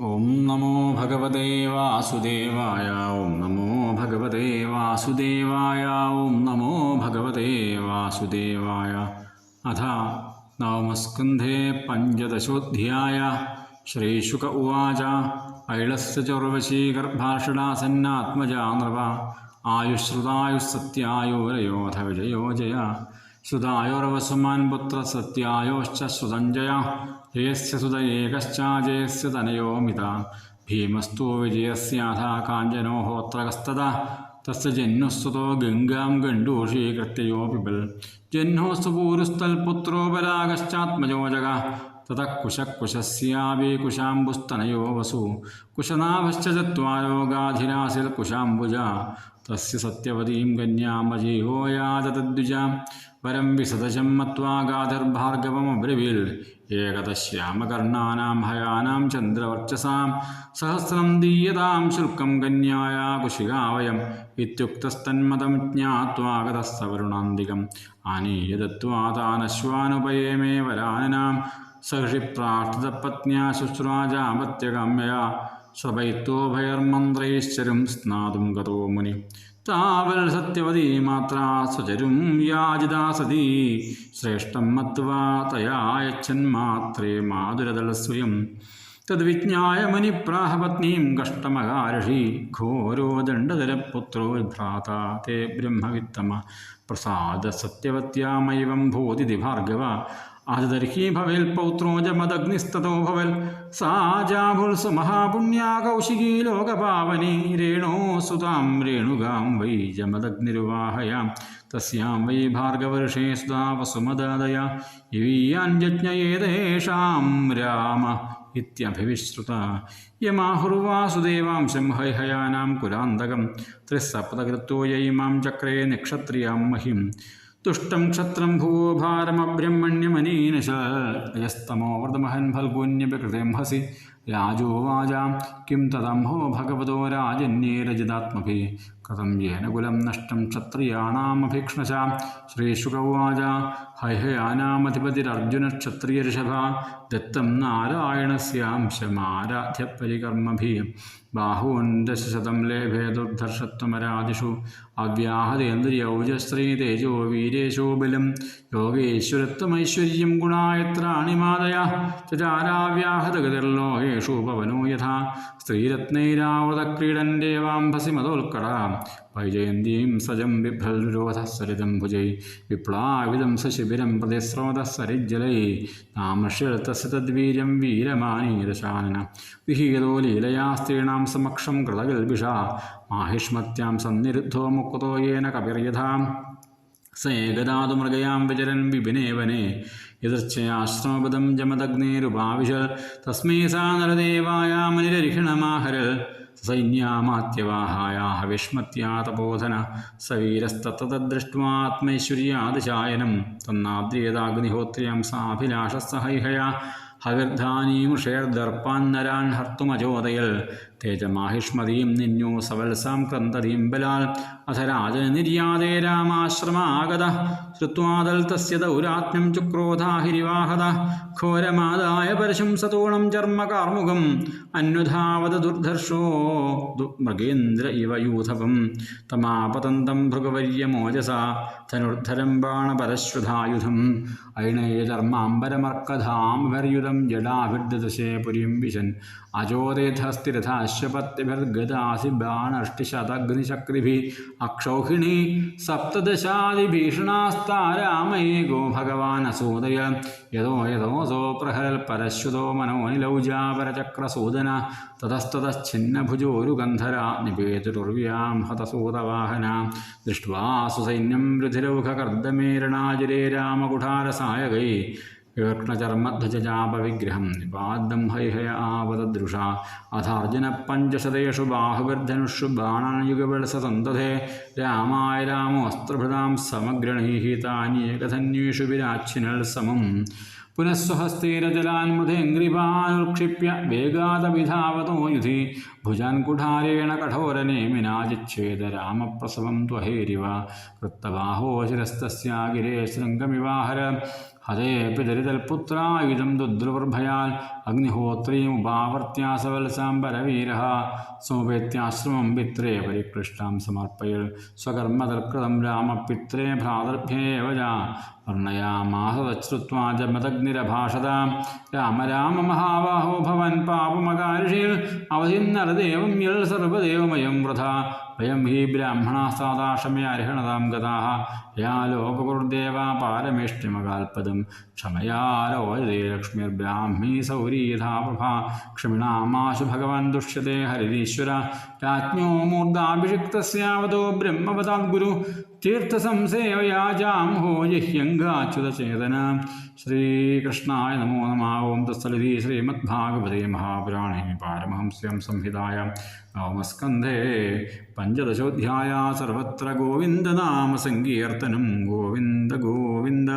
ഓം നമോ ഭഗവതേ വാസുദേവായ ഓം നമോ ഭഗവതേ വാസുദേവായ ഓം നമോ ഭഗവതേ വാസുദേവായ അഥ നവമസ്കന്ധേ പഞ്ചദശോധ്യായ ശ്രീശുക ഉവാച ഐളസ്യ ചൊർവശീ ഗർഭാഷടാസന്നാത്മജാ നൃവ ആയുശ്രുതായുസ്സത്യായോരയോധ വിജയോ ജയ ശ്രുതായോർവസുമാൻ പുത്ര സത്യായോശ്ച ശ്രുതഞ്ജയ ജയസ്യ സുത ഏകശ്ചാജയസ്യ തനയോമിത ഭീമസ്തു വിജയസ്യാഥ കാഞ്ചനോ ഹോത്രകസ്തത തസ്യ ജന്മസ്തുതോ ഗംഗാം ഗണ്ഡൂഷീകൃത്യയോ പിബൽ ജന്മോസ്തു പൂരുസ്തൽപുത്രോപരാഗശ്ചാത്മജോ ജഗ തതഃ കുശക്കുശസ്യാവേ കുശാംബുസ്തനയോ വസു കുശനാഭശ്ച ചത്വാരോ ഗാധിരാസിൽ കുശാംബുജ തസ്യ സത്യവതീം കന്യാമജീവോ യാതദ്വിജാം വരം വിസദശം മത്വാ ഗാധിർഭാർഗവമബ്രവീൽ ഏകതശ്യാമകർണാനാം ഹയാനാം ചന്ദ്രവർച്ചസാം സഹസ്രം ദീയതാം ശുൽക്കം കന്യായ കുശികാവയം ഇത്യുക്തസ്തന്മതം ജ്ഞാത്വാഗതഃ സവരുണാന്തികം ആനീയ ദത്വാ താനശ്വാനുപയേമേ വരാനനാം സഹൃഷി പ്രാർത്ഥിതപത്ന്യാ ശുശ്രാജാപത്യകാമ്യയാ ശ്രവൈത്തോഭയർമന്ത്രൈശ്ചരും സ്നാതും ഗതോ മുനി താവൽ സത്യവതി മാത്ര സ്വചരും യാജിതാ സതീ ശ്രേഷ്ഠം മത്വാ തയാ യച്ഛന്മാത്രേ മാതുരതല സ്വയം തദ്വിജ്ഞായ മുനിപ്രാഹപത്നീം കഷ്ടമകാർഷി ഘോരോ ദണ്ഡതരപുത്രോ ഭ്രാത തേ ബ്രഹ്മവിത്തമ പ്രസാദ സത്യവത്യാമൈവം ഭൂതിഥി ഭാർഗവ ആദർഹി ഭവേൽ പൗത്രോ ജമദഗ്നിസ്തോ ഭവൽ. സാജാഭുൽസു മഹാപുണ്യാ കൗശികീ ലോകപാവനി രേണോ സുതാം രേണുകാം വൈ ജമദഗ്നിരുവാഹയാം. തസ്യാം വൈ ഭാർഗവർഷേ സുതാ വസുമദാദയ. യവീയാഞ്ജജ്ഞയേതേഷാം രാമ ഇത്യഭിവിശ്രുത. യമാഹുർവാസുദേവാംശം ഹൈഹയാനാം കുലാന്തകം. ത്രിസപ്തകൃത്തോ യൈമാം ചക്രേ നക്ഷത്രിയാം മഹിം. तुष्ट क्षत्रं भुवो भारम भारमब्रह्मण्यमनेन च यस्तमो वृतमहन् प्रकृति हसी। രാജോവാചാം കിം തദംഹോ ഭഗവതോ രാജന്യേ രചിതാത്മഭി കഥം യേന കുലം നഷ്ടം ക്ഷത്രിയാണാമഭീക്ഷ്ണശാം ശ്രീശുകവാച ഹൈഹയാനാമധിപതിരർജുനക്ഷത്രിയഋഷഭ ദത്തം നാരായണസ്യാംശമാരാധ്യപരികർമ്മഭി ബാഹൂൻ ദശശതം ലേഭേ ദുർധർഷത്വമരാദിഷു. അവ്യാഹതേന്ദ്രിയൗജശ്രീ തേജോ വീരേശോ ബലം. യോഗേശ്വരത്വമൈശ്വര്യം ഗുണായത്രാണിമാദയ ചാരാവ്യാഹതഗതിർലോകേഷു പവനോ യഥാ സ്ത്രീരത്നൈരാവൃതക്രീഡൻ ദേവാംഭസി മതോൽക്കട വൈജയന്തീം സജം ബിഭ്രൽരോധസരിതം ഭുജൈ. വിപ്ലാവിതം സശിബിരം പ്രതിസ്രോത സരിജ്ജലൈ നാമഷ്യത്തസ്യ തദ്വീര്യം വീരമാനീരശാനന വിഹീതോ ലീലയാ സ്ത്രീണാം സമക്ഷം കൃതകൽബിഷ മാഹിഷ്മത്യാം സന്നിരുദ്ധോ മുക്തോ യേന കപിർയഥാം സ ഏകദാതു മൃഗയാം വിചരൻ വിപിനേവനെ വനെ യദർച്ചയാശ്രമപദം ജമദഗ്നേരുപാവിശൽ തസ്മൈ സാ നരദേവായാമനിരരിഹിണമാഹരൽ സൈന്യാമാത്യവാഹായാഹ വിഷ്മത്യാ തപോധന. സ വീരസ്തത്തദ്ദൃഷ്ട്വാത്മൈശ്വര്യാദിശായനം തന്നാദ്രിയതാഗ്നിഹോത്രിയം സാഭിലാഷസഹൈഹയാ. ഹവിർധാനീമുഷേർദർപ്പാന്നരാൻ ഹർത്തുമജോദയൽ തേജമാഹിഷ്മതീം നിന്നു സവത്സാം ക്രന്ദതീം ബലാൽ. അഥ രാജനിര്യാതേ രാമാശ്രമാഗത. ശ്രുത്വാദൽ തസ്യ ദൗരാത്മ്യം ചുക്രോധാഹിരിവാഹത ഘോരമാതായ പരശും സതോണം ചർമ്മകാർമുകം അന്വധാവത ദുർധർഷോ മൃഗേന്ദ്ര ഇവ യൂഥപം തമാപതന്തം ഭൃഗവര്യമോജസ ധനുർധരം ബാണപരശ്വധായുധം ഐണേചർമാംബരമർക്കധാം ഭര്യുധം ജഡാഭിർദശേ പുരിം വിശൻ. അജോദേധസ്ഥിരഥാശ്വപത്യഭിർഗദാസി ബാണഷ്ടിശതഗ്നിശക്രിഭി അക്ഷൗഹിണി സപ്തദശാദിഭീഷണാസ്താരാമയേകോ ഭഗവാൻ അസൂദയ യഥോ യഥോസോ പ്രഹരൽ പരശ്വതോ മനോനിലൗജാപരചക്രസൂദന തതസ്തതശ്ഛിന്നഭുജോരുഗന്ധര നിപേതുർവ്യാം ഹതസൂതവാഹന. ദൃഷ്ട്വാ സുസൈന്യം രുധിരൗഖകർദ്ദമേരണാജിരേ രാമകുഠാരസായകൈ. വിവക്ണചർമ്മധ്വജാപവിഗ്രഹം നിപാദം ഹൈഹയ ആവതദൃഷ. അഥാർജുന പഞ്ചശതേഷു ബാഹുവിർധനുഷു ബാണായുഗവത്സതന്തേ രാമായ രാമോസ്ത്രഭൃതാം സമഗ്രണീഹിതാനേകധന്യേഷു വിരാച്ഛിനൽ സമം. പുനഃസ്വഹസ്തേരജലാൻ മൃതേङ्घ്രിപാനുൽക്ഷിപ്യ വേഗാതവിധാവതോ യുധി. ഭുജാൻ കുഠാരേണ കഠോരനേമിനാജിച്ഛേദ രാമപ്രസവം ത്വഹേരിവ. കൃത്തബാഹോ ശിരസ്തസ്യാഗിരേ ശൃംഗമിവാഹര. ഹതേ ദരിതൽപുത്രായുധം ദുദ്രുവർഭയാൽ അഗ്നിഹോത്രീമുപാവർത്യാസവത്സാംബരവീര സമുപേത്യാശ്രമം പിത്രേ പരികൃഷ്ടാം സമർപ്പയൽ. സ്വകർമ്മതൽകൃതം രാമപിത്രേ ഭ്രാതൃഭ്യേവജ വർണയാമാസ ജമദഗ്നിരഭാഷതാം രാമ രാമ മഹാബാഹോ ഭവൻ പാപമകാരിഷിൽ അവധിന്നരദേവം യൽ സർവദേവമയം വൃഥ വയം ഹി ബ്രാഹ്മണാസാദാശമയാർഹണതാം ഗതാ യാ ലോകഗുരുദേവാ പാരമേഷ്ടിമകാൽപദം ക്ഷമയാലോചതേ ലക്ഷ്മിർബ്രാഹ്മീ സൗരീ യഥാ പ്രഭ ക്ഷമിണാമാശു ഭഗവാൻ ദുഷ്യത്തെ ഹരിരീശ്വര രാജ്ഞോ മൂർദ്ധാഭിഷിക്തസ്യാവതോ ബ്രഹ്മവതാ ഗുരു തീർത്ഥസംസേവയാജാം ഹോ യഹ്യങ്കാച്യുതചേതന ശ്രീകൃഷ്ണായ നമോ നമ ഓം തസ്സലിതി ശ്രീമദ്ഭാഗവതേ മഹാപുരാണേ പാരമഹംസ്യം സംഹിതായ നവമസ്കന്ധേ പഞ്ചദശോധ്യായ സർവത്ര ഗോവിന്ദനാമസങ്കീർത്തനം ഗോവിന്ദ ഗോവിന്ദ.